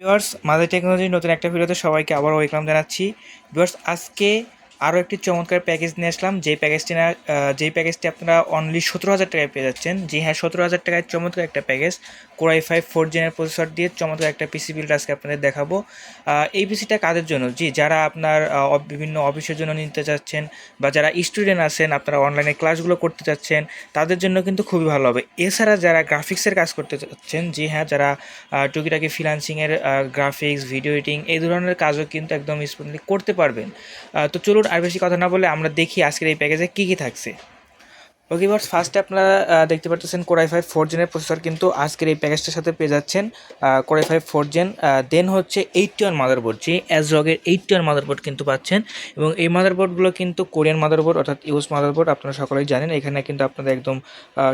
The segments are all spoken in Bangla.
ভিউয়ার্স মাদার টেকনোলজির নতুন একটা ভিডিওতে সবাইকে আবার ওয়েলকাম জানাচ্ছি। ভিউয়ার্স আজকে আরও একটি চমৎকার প্যাকেজ নিয়ে আসলাম। যেই প্যাকেজটি না যেই প্যাকেজটি আপনারা অনলি সতেরো হাজার টাকায় পেয়ে যাচ্ছেন, জি হ্যাঁ সতেরো হাজার টাকায় চমৎকার একটা package core i five four জেনের processor দিয়ে চমৎকার একটা পিসি বিল্ড আজকে আপনাদের দেখাবো। এই পিসিটা কাদের জন্য? জি, যারা আপনার বিভিন্ন অফিসের জন্য নিতে চাচ্ছেন বা যারা স্টুডেন্ট আছেন, আপনারা অনলাইনে ক্লাসগুলো করতে চাচ্ছেন, তাদের জন্য কিন্তু খুবই ভালো হবে। এছাড়া যারা গ্রাফিক্সের কাজ করতে চাচ্ছেন, জি হ্যাঁ যারা টুকিটাকি ফ্রিলান্সিংয়ের গ্রাফিক্স ভিডিও এডিটিং এই ধরনের কাজও কিন্তু একদম স্মুথলি করতে পারবেন। তো চলুন আর বেশি কথা না বলে আমরা দেখি আজকের এই প্যাকেজে কী কী থাকছে। ওকে বার্স ফার্স্টে আপনারা দেখতে পাচ্ছেন কোরাই ফাইভ ফোর জেনের প্রসেসর কিন্তু আজকের এই প্যাকেজটার সাথে পেয়ে যাচ্ছেন core i five four gen then হচ্ছে এইটটি ওয়ান মাদারবোর্ড যে অ্যাজরগের এইটটি ওয়ান মাদারবোর্ড কিন্তু পাচ্ছেন এবং এই মাদারবোর্ডগুলো কিন্তু কোরিয়ান মাদারবোর্ড অর্থাৎ ইউজ মাদারবোর্ড আপনারা সকলেই জানেন, এখানে কিন্তু আপনাদের একদম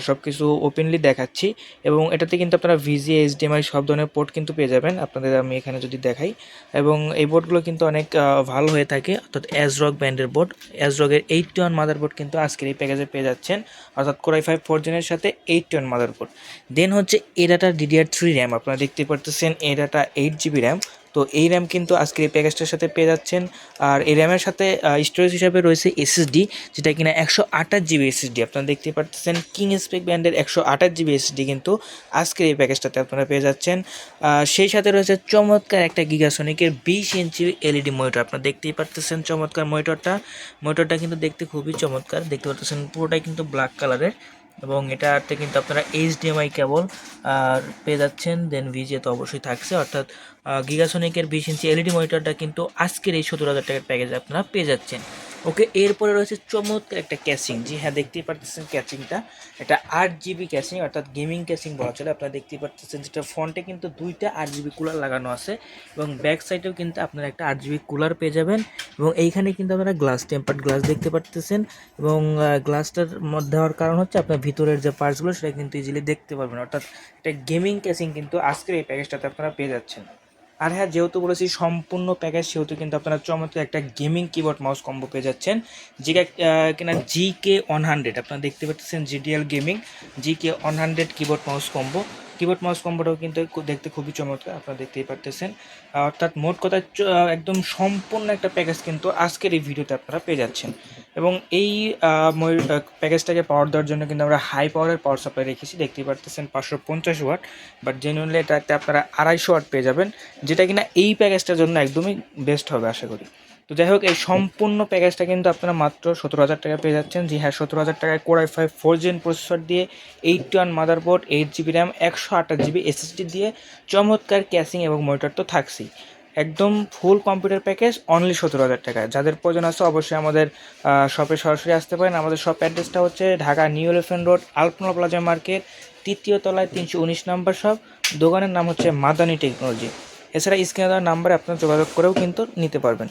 সব কিছু ওপেনলি দেখাচ্ছি এবং এটাতে কিন্তু আপনারা ভিজি এইচডিএমআই সব ধরনের পোর্ট কিন্তু পেয়ে যাবেন, আপনাদের আমি এখানে যদি দেখাই এবং এই বোর্ডগুলো কিন্তু অনেক ভালো হয়ে থাকে, অর্থাৎ অ্যাজরক ব্র্যান্ডের বোর্ড অ্যাজরগের এইটটি ওয়ান মাদারবোর্ড কিন্তু আজকের এই প্যাকেজে পেয়ে যাচ্ছেন। অর্থাৎ কোরাই ফাইভ ফোর জেনের সাথে এইট টেন মাদারবোর্ড দেন হচ্ছে A DATA DDR three RAM আপনারা দেখতে পারতেছেন A DATA eight GB RAM তো এই র্যাম কিন্তু আজকের এই প্যাকেজটার সাথে পেয়ে যাচ্ছেন। আর এই র্যামের সাথে স্টোরেজ হিসাবে রয়েছে এসএসডি যেটা কিনা একশো আঠাশ জিবি এসএসডি আপনারা দেখতে পাচ্ছেন কিং স্পেক ব্র্যান্ডের একশো আঠাশ জিবি এসএসডি কিন্তু আজকের এই প্যাকেজটাতে আপনারা পেয়ে যাচ্ছেন। সেই সাথে রয়েছে চমৎকার একটা গিগাসনিকের বিশ ইঞ্চি এলইডি মনিটর আপনারা দেখতেই পারতেছেন চমৎকার মনিটরটা মনিটরটা কিন্তু দেখতে খুবই চমৎকার। দেখতে পারতেছেন পুরোটাই কিন্তু ব্ল্যাক কালারের এবং এটাতে কিন্তু আপনারা এইচডিএমআই কেবল পেয়ে যাচ্ছেন দেন ভিজে তো অবশ্যই থাকছে। অর্থাৎ গিগাসনিকের বিশ ইঞ্চি এলইডি মনিটরটা কিন্তু আজকের এই সতেরো হাজার টাকার প্যাকেজে আপনারা পেয়ে যাচ্ছেন। ওকে, এরপরে রয়েছে চমৎকার একটা ক্যাচিং। জি হ্যাঁ দেখতেই পারতেছেন ক্যাচিংটা। এটা আট জিবি ক্যাচিং, অর্থাৎ গেমিং ক্যাচিং বলা চলে। আপনারা দেখতেই পারতেছেন যেটা ফ্রন্টে কিন্তু দুইটা আট জিবি কুলার লাগানো আছে এবং ব্যাক সাইডেও কিন্তু আপনারা একটা আট জিবি কুলার পেয়ে যাবেন এবং এইখানে কিন্তু আপনারা গ্লাস টেম্পার্ড গ্লাস দেখতে পারতেছেন এবং গ্লাসটার মধ্যে হওয়ার কারণ হচ্ছে আপনার ভিতরের যে পার্টসগুলো সেটা কিন্তু ইজিলি দেখতে পারবেন। অর্থাৎ একটা গেমিং ক্যাচিং কিন্তু আজকের এই প্যাকেজটাতে আপনারা পেয়ে যাচ্ছেন। আর হ্যাঁ যেহেতু বলেছি সম্পূর্ণ প্যাকেজ সেহেতু কিন্তু আপনারা চমৎকার একটা গেমিং কিবোর্ড মাউস কম্বো পেয়ে যাচ্ছেন। যেটা কিনা জি কে ওয়ান হান্ড্রেড আপনারা দেখতে পাচ্ছেন GDL gaming G K one hundred keyboard mouse combo keyboard mouse কম্বোটাও কিন্তু দেখতে খুবই চমৎকার, আপনারা দেখতেই পারতেছেন। অর্থাৎ মোট কথা একদম সম্পূর্ণ একটা প্যাকেজ কিন্তু আজকের এই ভিডিওতে আপনারা পেয়ে যাচ্ছেন। এবং এই প্যাকেজটাকে পাওয়ার দেওয়ার জন্য কিন্তু আমরা হাই পাওয়ারের পাওয়ার সাপ্লাই রেখেছি। দেখতেই পারতেছেন পাঁচশো পঞ্চাশ ওয়াট বাট জেনুইনলি এটাতে আপনারা আড়াইশো ওয়াট পেয়ে যাবেন, যেটা কিনা এই প্যাকেজটার জন্য একদমই বেস্ট হবে, আশা করি। তো যাই হোক, এই সম্পূর্ণ প্যাকেজটা কিন্তু আপনারা মাত্র সতেরো হাজার টাকা পেয়ে যাচ্ছেন। জি হ্যাঁ সতেরো হাজার টাকায় core i five four gen processor দিয়ে eight one mother motherboard eight GB RAM একশো আঠাশ জিবি এসএসডি দিয়ে চমৎকার ক্যাশিং এবং মনিটর তো থাকছেই। একদম ফুল কম্পিউটার প্যাকেজ অনলি সতেরো হাজার টাকায়। যাদের প্রয়োজন আছে অবশ্যই আমাদের শপে সরাসরি আসতে পারেন। আমাদের শপ অ্যাড্রেসটা হচ্ছে Dhaka new elephant road Alpana plaza market তৃতীয় তলায় তিনশো উনিশ নম্বর শপ দোকানের নাম হচ্ছে মাদানি টেকনোলজি এছাড়া স্ক্রিনে দেওয়ার নাম্বারে আপনারা যোগাযোগ করেও কিন্তু নিতে পারবেন।